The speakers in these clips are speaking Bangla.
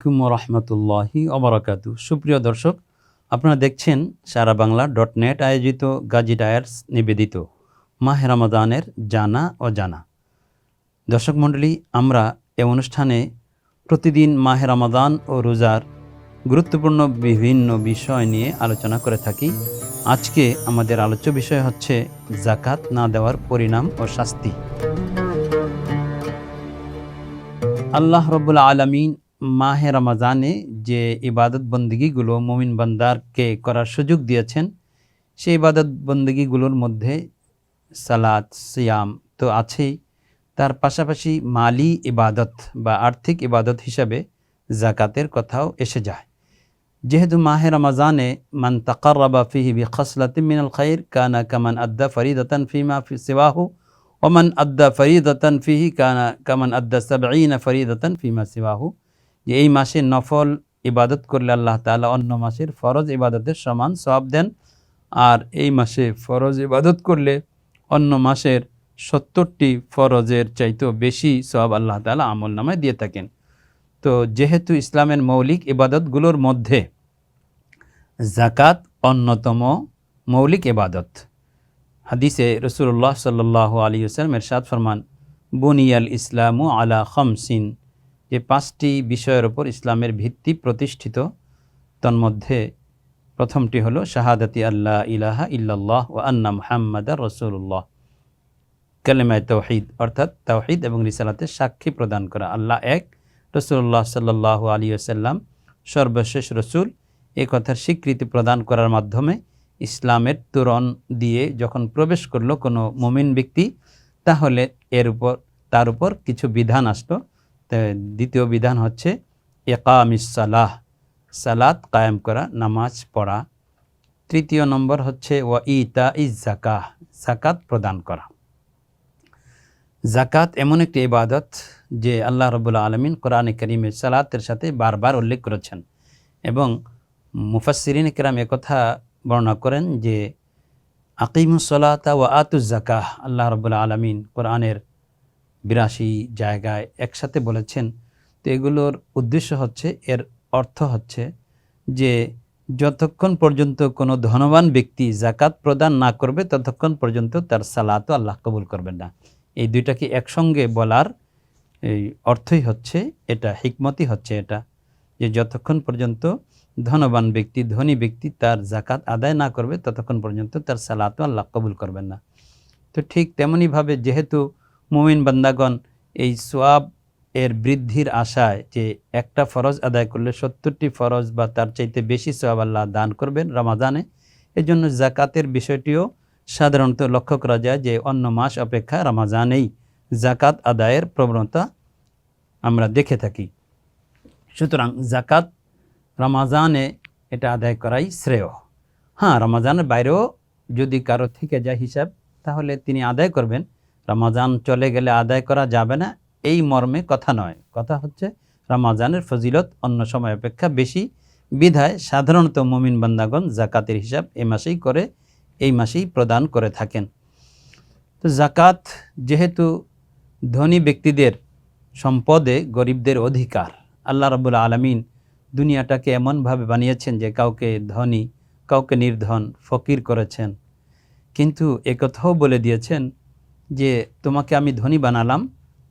আলাইকুম রহমতুল্লাহি অবরাকাতু সুপ্রিয় দর্শক, আপনারা দেখছেন সারা বাংলা ডট নেট আয়োজিত গাজী ডায়ার্স নিবেদিত মাহে রমাদানের জানা ও জানা দর্শক মণ্ডলী, আমরা এ অনুষ্ঠানে প্রতিদিন মাহে রমাদান ও রোজার গুরুত্বপূর্ণ বিভিন্ন বিষয় নিয়ে আলোচনা করে থাকি। আজকে আমাদের আলোচ্য বিষয় হচ্ছে জাকাত না দেওয়ার পরিণাম ও শাস্তি। আল্লাহ রবুল্লা আলমিন মাহে রমাজানে যে ইবাদত বন্দগিগুলো মোমিন বান্দারকে করার সুযোগ দিয়েছেন, সেই ইবাদত বন্দগিগুলোর মধ্যে সালাত, সিয়াম তো আছেই। তার পাশাপাশি মালি ইবাদত বা আর্থিক ইবাদত হিসাবে জাকাতের কথাও এসে যায়। যেহেতু মাহে রমাজানে মান তাকাররাবা ফিহি বি খসলাতিম মিনাল খাইর কানা কামান আদ্দা ফরিদাতান ফিমা ফি সিওয়াহু, ওমান আদ্দা ফরিদাতান ফিহি কানা কামান আদ্দা সাবঈনা ফরিদাতান ফিমা সিওয়াহু। যে এই মাসে নফল ইবাদত করলে আল্লাহ তাআলা অন্য মাসের ফরজ ইবাদতের সমান সব দেন। আর এই মাসে ফরজ ইবাদত করলে অন্য মাসের সত্তরটি ফরজের চাইতেও বেশি সব আল্লাহ তাআলা আমল নামায় দিয়ে থাকেন। তো যেহেতু ইসলামের মৌলিক ইবাদতগুলোর মধ্যে জাকাত অন্যতম মৌলিক ইবাদত। হাদিসে রসুল্লাহ সাল্লাহ আলী ওসালাম এরশাদ ফরমান, বুনিয়াল ইসলামু আলা খমসিন। যে পাঁচটি বিষয়ের ওপর ইসলামের ভিত্তি প্রতিষ্ঠিত, তন্মধ্যে প্রথমটি হলো শাহাদাতি আল্লাহ ইলাহা ইল্লাল্লাহ ও আন্না মুহাম্মদ রসুল্লাহ কালেমায় তৌহিদ, অর্থাৎ তৌহিদ এবং রিসালাতের সাক্ষী প্রদান করা। আল্লাহ এক রসুল্লাহ সাল্লাহ আলী আসাল্লাম সর্বশেষ রসুল। এ কথার স্বীকৃতি প্রদান করার মাধ্যমে ইসলামের তোরণ দিয়ে যখন প্রবেশ করল কোনো মুমিন ব্যক্তি, তাহলে এর উপর, তার উপর কিছু বিধান আসলো। দ্বিতীয় বিধান হচ্ছে একামিস সালাহ, সালাত কায়েম করা, নামাজ পড়া। তৃতীয় নম্বর হচ্ছে ওয়া ইতা ইজ জাকাহ জাকাত প্রদান করা। জাকাত এমন একটি ইবাদত যে আল্লাহ রবুল্লা আলমিন কোরআনে করিমের সালাতের সাথে বারবার উল্লেখ করেছেন এবং মুফাসিরিন কেরাম একথা বর্ণনা করেন যে আকিমুসলাতা ও আতুজ জাকাহ আল্লাহ রবুল্লা আলমিন কোরআনের বিরাশি জায়গায় একসাথে বলেছেন। তো এগুলোর উদ্দেশ্য হচ্ছে, এর অর্থ হচ্ছে যে যতক্ষণ পর্যন্ত কোনো ধনবান ব্যক্তি জাকাত প্রদান না করবে, ততক্ষণ পর্যন্ত তার সালাতও আল্লাহ কবুল করবেন না। এই দুইটাকে একসঙ্গে বলার এই অর্থই হচ্ছে, এটা হিকমতি হচ্ছে এটা, যে যতক্ষণ পর্যন্ত ধনবান ব্যক্তি, ধনী ব্যক্তি তার জাকাত আদায় না করবে, ততক্ষণ পর্যন্ত তার সালাতও আল্লাহ কবুল করবেন না। তো ঠিক তেমনইভাবে যেহেতু মুমিন বান্দাগণ, এই সোয়াব এর বৃদ্ধির আশায় যে একটা ফরজ আদায় করলে সত্তরটি ফরজ বা তার চাইতে বেশি সোয়াব আল্লাহ দান করবেন রমাজানে। এজন্য জাকাতের বিষয়টিও সাধারণত লক্ষ্য করা যায় যে অন্য মাস অপেক্ষা রমাজানেই জাকাত আদায়ের প্রবণতা আমরা দেখে থাকি। সুতরাং জাকাত রমাজানে এটা আদায় করাই শ্রেয়। হ্যাঁ রমাজানের বাইরেও যদি কারও থেকে যায় হিসাব, তাহলে তিনি আদায় করবেন। রমাজান চলে গেলে আদায় করা যাবে না, এই মর্মে কথা নয়। কথা হচ্ছে, রমাজানের ফজিলত অন্য সময় অপেক্ষা বেশি। বিধায় সাধারণত মমিন বান্দাগণ জাকাতের হিসাব এ মাসেই করে, এই মাসেই প্রদান করে থাকেন। তো জাকাত যেহেতু ধনী ব্যক্তিদের সম্পদে গরিবদের অধিকার, আল্লাহ রবুল আলমিন দুনিয়াটাকে এমনভাবে বানিয়েছেন যে কাউকে ধনী, কাউকে নির্ধন, ফকির করেছেন। কিন্তু একথাও বলে দিয়েছেন যে তোমাকে আমি ধনী বানালাম,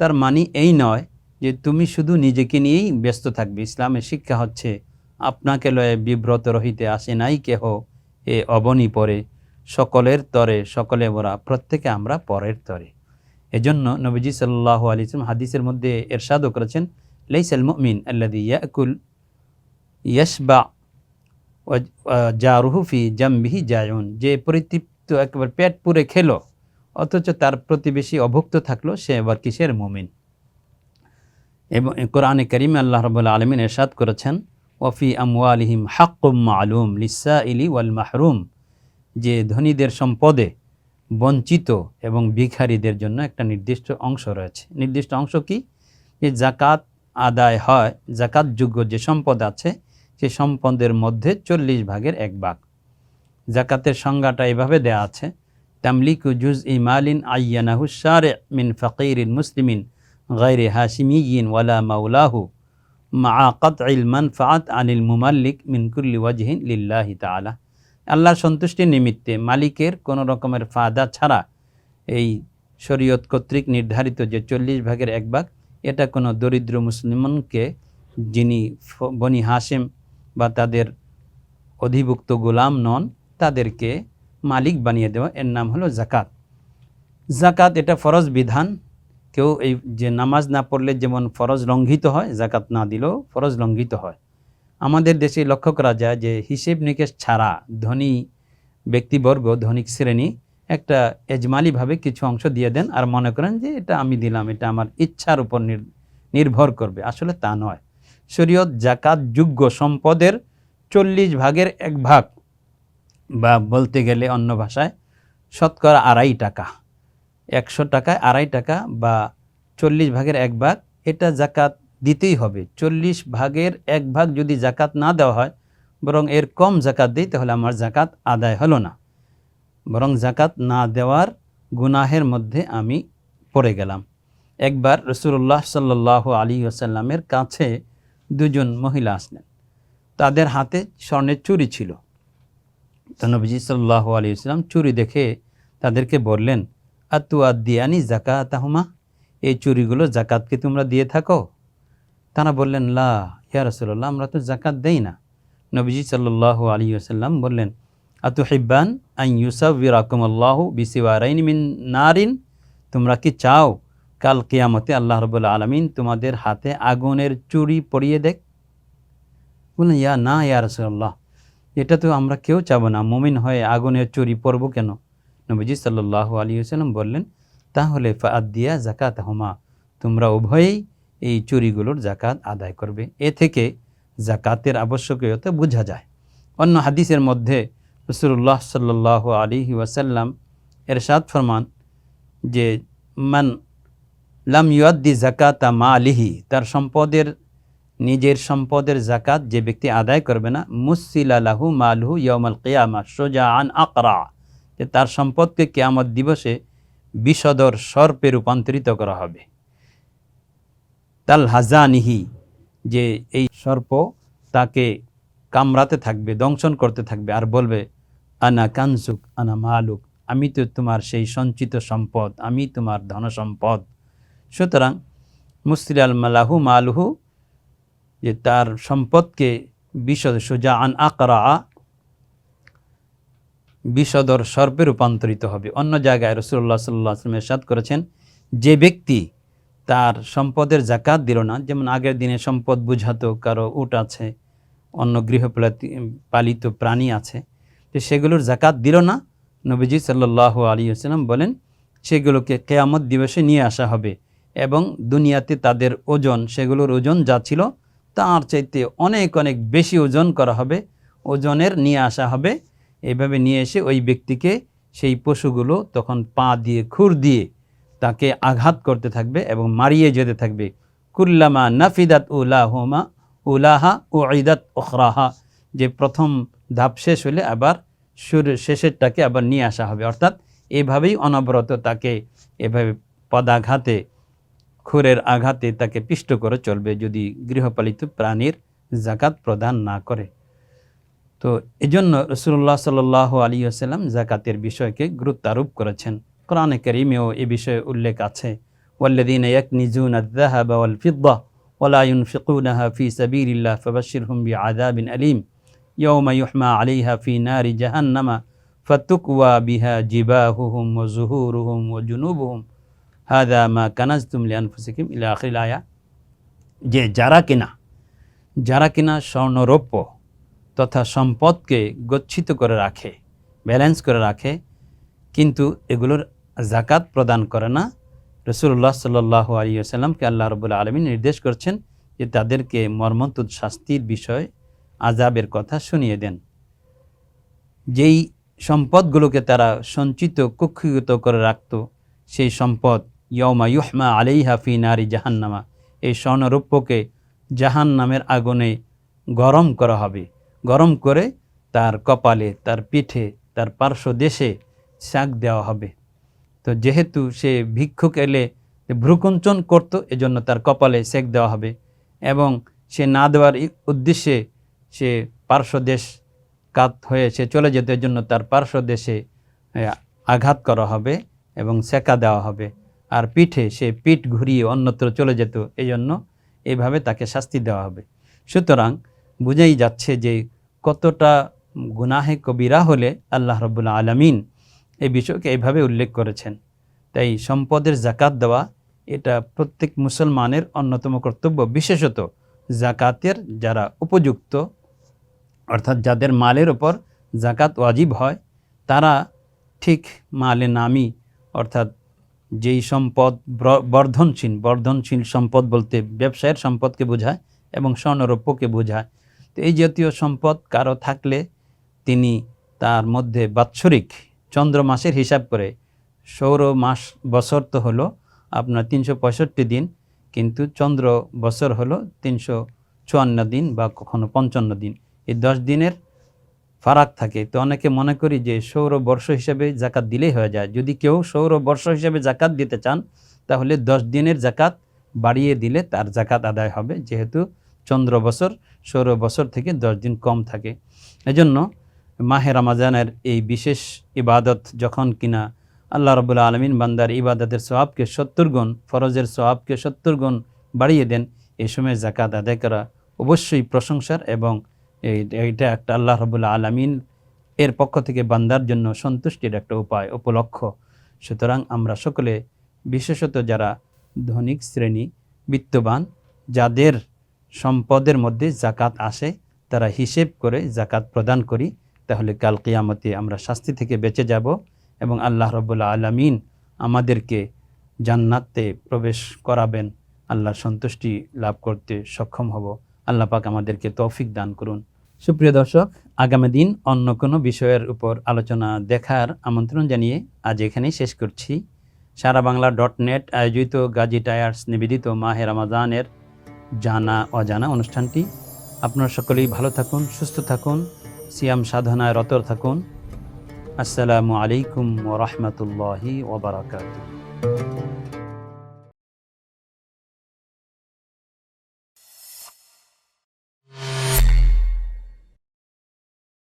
তার মানি এই নয় যে তুমি শুধু নিজেকে নিয়েই ব্যস্ত থাকবে। ইসলামের শিক্ষা হচ্ছে, আপনাকে লয়ে বিব্রত রহিতে আসে নাই কেহ, এ অবনী পরে, সকলের তরে, সকলে ওরা প্রত্যেকে আমরা পরের তরে। এজন্য নবীজি সাল্লাহ আলিসম হাদিসের মধ্যে এরশাদও করেছেন, লেইসাল মুমিন আল্লাদি ইয়াকুল ইয়াসবা জারুহুফি জাম্বিহি জায়ুন যে পরিতৃপ্ত, একবার পেট পুরে খেলো অথচ তার প্রতিবেশী অভুক্ত থাকল সে এবার কিসের মুমিন? এবং কোরআনে করিম আল্লাহ রবুল্লা আলমিন এরশাদ করেছেন, ওফি আমওয়ালিহিম হাক্কুম আলুম লিসা ইলি ওয়াল মাহরুম যে ধনীদের সম্পদে বঞ্চিত এবং ভিখারীদের জন্য একটা নির্দিষ্ট অংশ রয়েছে। নির্দিষ্ট অংশ কি? যে জাকাত আদায় হয় জাকাতযোগ্য যে সম্পদ আছে, সে সম্পদের মধ্যে চল্লিশ ভাগের এক ভাগ। জাকাতের সংজ্ঞাটা এভাবে দেয়া আছে তামলিকু জুজ ইমালিন আইয়ানাহু শারে মিন ফকিরিন মুসলিমিন গাইরে হাসিমিয়িন ওয়ালা মাউলাহু মা আকাত ইলমান ফাত আনিল মুমাল্লিক মিনকুল্লি ওয়াজহিন লিল্লাহি তাআলা। আল্লাহ সন্তুষ্টির নিমিত্তে মালিকের কোনো রকমের ফায়দা ছাড়া এই শরীয়ত কর্তৃক নির্ধারিত যে চল্লিশ ভাগের এক ভাগ, এটা কোনো দরিদ্র মুসলমানকে যিনি বনি হাসেম বা তাদের অধিভুক্ত গোলাম নন, তাদেরকে মালিক বানিয়ে দেওয়া। এর নাম হলো জাকাত জাকাত এটা ফরজ বিধান। কেউ এই যে নামাজ না পড়লে যেমন ফরজ লঙ্ঘিত হয় জাকাত না দিলেও ফরজ লঙ্ঘিত হয়। আমাদের দেশে লক্ষ্য করা যায় যে হিসেব নিকেশ ছাড়া ধনী ব্যক্তিবর্গ ধনিক শ্রেণি একটা এজমালিভাবে কিছু অংশ দিয়ে দেন আর মনে করেন যে এটা আমি দিলাম, এটা আমার ইচ্ছার উপর নির- নির্ভর করবে। আসলে তা নয়। শরীয়ত জাকাত যোগ্য সম্পদের চল্লিশ ভাগের এক ভাগ বা বলতে গেলে অন্য ভাষায় শতকরা আড়াই টাকা, একশো টাকায় আড়াই টাকা বা চল্লিশ ভাগের এক ভাগ, এটা জাকাত দিতেই হবে। চল্লিশ ভাগের এক ভাগ যদি জাকাত না দেওয়া হয়, বরং এর কম জাকাত দিই, তাহলে আমার জাকাত আদায় হলো না। বরং জাকাত না দেওয়ার গুনাহের মধ্যে আমি পড়ে গেলাম। একবার রসুল্লাহ সাল্লাহ আলী আসাল্লামের কাছে দুজন মহিলা আসলেন। তাদের হাতে স্বর্ণের চুরি ছিল। তো নবীজি সাল্লাহ আলী ইসলাম চুরি দেখে তাদেরকে বললেন, আতু আদিয়ানি জাকাত আহমা এই চুরিগুলো জাকাতকে তোমরা দিয়ে থাকো? তারা বললেন, লা, ইয়া রসুল্লাহ আমরা তো জাকাত দেই না। নবীজি সাল্লাহ আলী আসাল্লাম বললেন আতু হিব্বান আই ইউসাফিরাকুম আল্লাহ বিসিওয়ারাইন মিন নারিন? তোমরা কি চাও কাল কিয়ামতে আল্লাহ রবুল্লা আলমিন তোমাদের হাতে আগুনের চুরি পরিয়ে দেখ বললেন, ইয়া না, ইয়া রসুল্লাহ এটা তো আমরা কেউ চাবো না। মুমিন হয়ে আগুনের চুরি পরব কেন? নবীজি সাল্লাহ আলী সাল্লাম বললেন, তাহলে ফাদ দিয়া জাকাত হমা তোমরা উভয়েই এই চুরিগুলোর জাকাত আদায় করবে। এ থেকে জাকাতের আবশ্যকীয়তা বোঝা যায়। অন্য হাদিসের মধ্যে রসুল্লাহ সাল্লাহ আলী ওয়াসাল্লাম এর এরশাদ ফরমান যে, মান লাম ইউদ্দি জাকাতা মা আলিহি তার সম্পদের নিজের সম্পদের জাকাত যে ব্যক্তি আদায় করবে না মুসিলালাহু মালহু ইয়মাল কিয়ামা সোজা আন আকরা, যে তার সম্পদকে কেয়ামত দিবসে বিষদর সর্পে রূপান্তরিত করা হবে। তাল হাজানিহি যে এই সর্প তাকে কামড়াতে থাকবে, দংশন করতে থাকবে আর বলবে, আনা কানসুক, আনা মালুক, আমি তো তোমার সেই সঞ্চিত সম্পদ, আমি তোমার ধনসম্পদ। সুতরাং মুসিল আল মালাহু মালহু যে তার সম্পদকে বিশদ সোজা আন আকরা বিষদর সর্পে রূপান্তরিত হবে। অন্য জায়গায় রসুল্লাহ সাল্লাহ আসলাম এরশাদ করেছেন, যে ব্যক্তি তার সম্পদের জাকাত দিল না, যেমন আগের দিনে সম্পদ বুঝাতো, কারও উট আছে, অন্য গৃহপালিত, পালিত প্রাণী আছে তো সেগুলোর জাকাত দিল না, নবীজি সাল্লাহ আলী আসসালাম বলেন, সেগুলোকে কেয়ামত দিবসে নিয়ে আসা হবে এবং দুনিয়াতে তাদের ওজন, সেগুলোর ওজন যা ছিল তার চাইতে অনেক অনেক বেশি ওজন করা হবে, ওজনের নিয়ে আসা হবে। এইভাবে নিয়ে এসে ওই ব্যক্তিকে সেই পশুগুলো তখন পা দিয়ে, খুর দিয়ে তাকে আঘাত করতে থাকবে এবং মারিয়ে যেতে থাকবে। কুল্লামা নাফিদাত উলাহমা, উলাহা ও ঈদাত ওখরাহা যে প্রথম ধাপ শেষ হলে আবার সুর শেষেরটাকে আবার নিয়ে আসা হবে। অর্থাৎ এভাবেই অনবরত তাকে এভাবে পদাঘাতে খুরের আঘাতে তাকে পিষ্ট করে চলবে যদি গৃহপালিত প্রাণীর জাকাত প্রদান না করে তো এজন্য রসুল্লাহ সাল আলী আসাল্লাম জাকাতের বিষয়কে গুরুত্ব আরোপ করেছেন কোরআনে করিমেও এ বিষয়ে উল্লেখ আছে ওয়াল্লাদিন ইয়াকনিজুন الذهب والفضة ولا ينفقونها في سبيل الله فبشرهم بعذاب أليم يوم يحمى عليها في نار جهنم فتكوى بها جباههم وزهورهم وجنوبهم হাদা মা কানাজতুম লিয়ানফুসিকিম ইলা আখিল আয়া। যে যারা কিনা যারা কিনা স্বর্ণরৌপ্য তথা সম্পদকে গচ্ছিত করে রাখে, ব্যালেন্স করে রাখে, কিন্তু এগুলোর জাকাত প্রদান করে না রসুল্লাহ সাল্লাহ আলী আসাল্লামকে আল্লাহ রবুল্লা আলমী নির্দেশ করছেন যে তাদেরকে মর্মন্তুদ শাস্তির বিষয় আজাবের কথা শুনিয়ে দেন। যেই সম্পদগুলোকে তারা সঞ্চিত, কক্ষিগত করে রাখত, সেই সম্পদ ইয়মা ইউহমা আলাইহা ফি নারী জাহান্নামা। এই স্বর্ণরৌপ্যকে জাহান নামের আগুনে গরম করা হবে। গরম করে তার কপালে, তার পিঠে, তার পার্শ্ব দেশে শাক দেওয়া হবে। তো যেহেতু সে ভিক্ষুক এলে ভ্রুকুঞ্চন করতো, এজন্য তার কপালে সেক দেওয়া হবে এবং সে না দেওয়ার উদ্দেশ্যে সে পার্শ্ব দেশ কাত হয়ে সে চলে যেতে জন্য তার পার্শ্ব দেশে আঘাত করা হবে এবং সেকা দেওয়া হবে। আর পিঠে সে পিঠ ঘুরিয়ে অন্যত্র চলে যেত এই জন্য এইভাবে তাকে শাস্তি দেওয়া হবে। সুতরাং বুঝেই যাচ্ছে যে কতটা গুনাহে কবিরা হলে আল্লাহ রবুল্লা আলমিন এই বিষয়কে এইভাবে উল্লেখ করেছেন। তাই সম্পদের জাকাত দেওয়া এটা প্রত্যেক মুসলমানের অন্যতম কর্তব্য, বিশেষত জাকাতের যারা উপযুক্ত, অর্থাৎ যাদের মালের ওপর জাকাত ওয়াজিব হয়, তারা ঠিক মালে নামি, অর্থাৎ যেই সম্পদ ব্র- বর্ধনশীল বর্ধনশীল সম্পদ বলতে ব্যবসায়ের সম্পদকে বোঝায় এবং স্বর্ণরৌপ্যকে বোঝায়। তো এই জাতীয় সম্পদ কারও থাকলে তিনি তার মধ্যে বাৎসরিক চন্দ্র মাসের হিসাব করে সৌর মাস বছর তো হলো আপনার তিনশো পঁয়ষট্টি দিন, কিন্তু চন্দ্র বছর হলো তিনশো চুয়ান্ন দিন বা কখনো পঞ্চান্ন দিন। এই দশ দিনের ফারাক থাকে। তো অনেকে মনে করি যে সৌর বর্ষ হিসেবে জাকাত দিলেই হয়ে যায়। যদি কেউ সৌর বর্ষ হিসেবে জাকাত দিতে চান, তাহলে দশ দিনের জাকাত বাড়িয়ে দিলে তার জাকাত আদায় হবে। যেহেতু চন্দ্র বছর, সৌর বছর থেকে দশ দিন কম থাকে। এজন্য মাহে রমাজানের এই বিশেষ ইবাদত যখন কিনা আল্লাহ রবুল্লা আলমিন বান্দার ইবাদতের সোয়াবকে সত্তর গুণ, ফরজের সোয়াবকে সত্তর গুণ বাড়িয়ে দেন এই সময় জাকাত আদায় করা অবশ্যই প্রশংসার এবং এইটা একটা আল্লাহ রবুল্লা আলমিন এর পক্ষ থেকে বান্দার জন্য সন্তুষ্টির একটা উপায়, উপলক্ষ। সুতরাং আমরা সকলে, বিশেষত যারা ধনিক শ্রেণি বিত্তবান, যাদের সম্পদের মধ্যে জাকাত আসে, তারা হিসেব করে জাকাত প্রদান করি, তাহলে কাল কিয়ামতে আমরা শাস্তি থেকে বেঁচে যাব এবং আল্লাহ রবুল্লা আলমিন আমাদেরকে জান্নাতে প্রবেশ করাবেন। আল্লাহর সন্তুষ্টি লাভ করতে সক্ষম হব। আল্লাহ পাক আমাদেরকে তৌফিক দান করুন। সুপ্রিয় দর্শক, আগামী দিন অন্য কোনো বিষয়ের উপর আলোচনা দেখার আমন্ত্রণ জানিয়ে আজ এখানেই শেষ করছি। সারা বাংলা ডট নেট আয়োজিত গাজী টায়ার্স নিবেদিত মাহে রমাজানের জানা অজানা অনুষ্ঠানটি। আপনারা সকলেই ভালো থাকুন, সুস্থ থাকুন, সিয়াম সাধনায় রত থাকুন। আসসালামু আলাইকুম ওরহমতুল্লাহি ওবরাকাতুহ